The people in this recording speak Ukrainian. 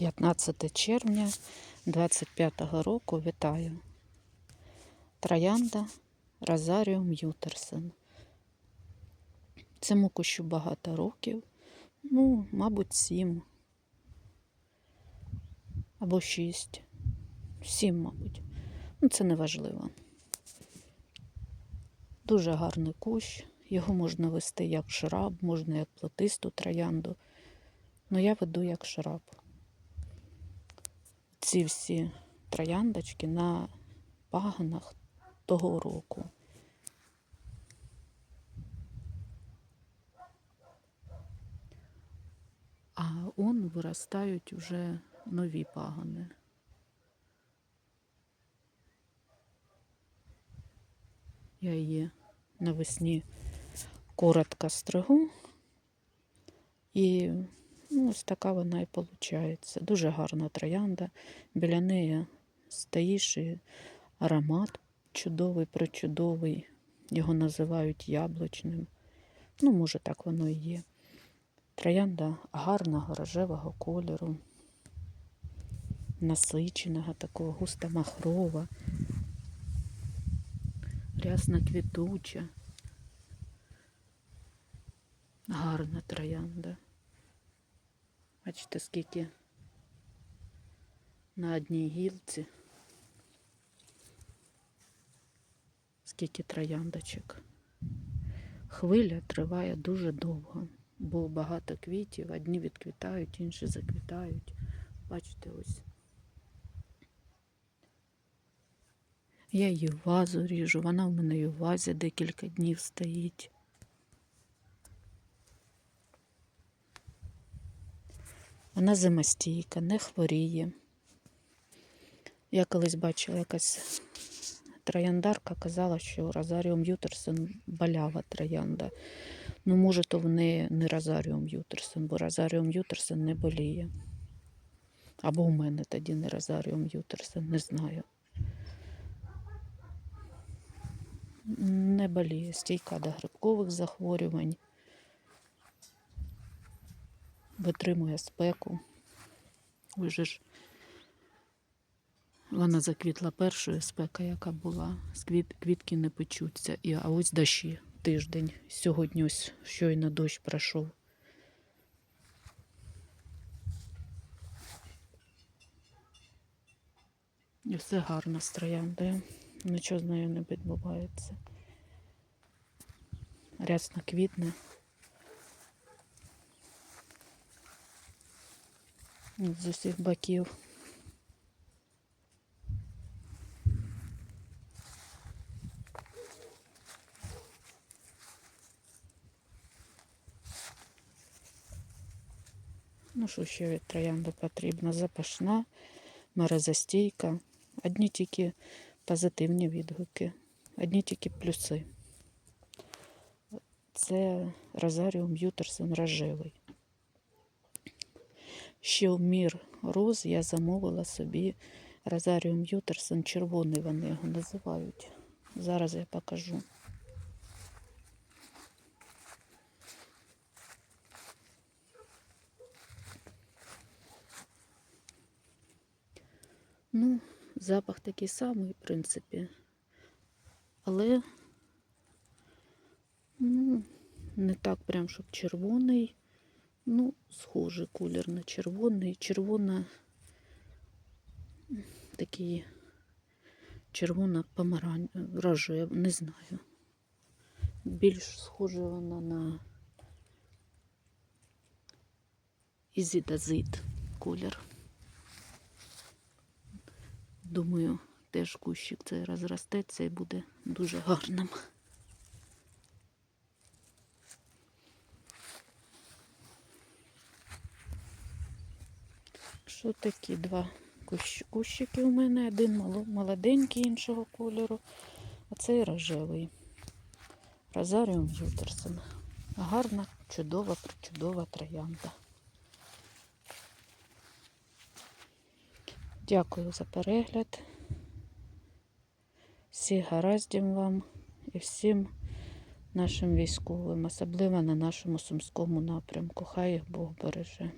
15 червня 25 року вітаю. Троянда Розаріум Ютерсен. Цьому кущу багато років. Ну, мабуть, сім. Або шість. Сім, мабуть. Ну, це не важливо. Дуже гарний кущ. Його можна вести як шраб, можна як плетисту троянду. Ну, я веду як шраб. Ці всі трояндочки на пагонах того року. А он виростають вже нові пагони. Я її навесні коротко стригу. І ну, ось така вона і виходить. Дуже гарна троянда. Біля неї стоїш і аромат чудовий, причудовий. Його називають яблучним. Ну, може, так воно і є. Троянда гарного рожевого кольору, насиченого, такого густо-махрова, рясно квітуча. Гарна троянда. Бачите, скільки на одній гілці, скільки трояндочок. Хвиля триває дуже довго, бо багато квітів, одні відквітають, інші заквітають. Бачите, ось. Я її в вазу ріжу, вона в мене і в вазі декілька днів стоїть. Вона зимостійка, не хворіє. Я колись бачила якась трояндарка казала, що Розаріум Ютерсен болява троянда. Ну, може, то в неї не Розаріум Ютерсен, бо Розаріум Ютерсен не боліє. Або у мене тоді не Розаріум Ютерсен, не знаю. Не боліє, стійка до грибкових захворювань. Витримує спеку. Вже ж вона заквітла першою спека, яка була. Квітки не печуться. І, а ось дощі тиждень. Сьогодні ось щойно дощ пройшов. І все гарно з трояндою. Нічого з нею не відбувається. Рясно квітне. З усіх боків. Ну, що ще від троянди потрібно? Запашна, морозостійка. Одні тільки позитивні відгуки, одні тільки плюси. Це Розаріум Ютерсон рожевий. Ще в мір роз я замовила собі Розаріум Ютерсон червоний вони його називають. Зараз я покажу. Ну, запах такий самий, в принципі, але ну, не так прям, щоб червоний. Ну, схожий колір на червоний. Червона такий червона помарань, рожева, не знаю. Більш схожа вона на ізідазит колір. Думаю, теж кущик цей розростеться і буде дуже гарним. Що такі два кущики у мене? Один молоденький іншого кольору, а цей рожевий. Розаріум Ютерсон. Гарна, чудова, причудова троянда. Дякую за перегляд. Всіх гараздів вам і всім нашим військовим, особливо на нашому сумському напрямку. Хай їх Бог береже.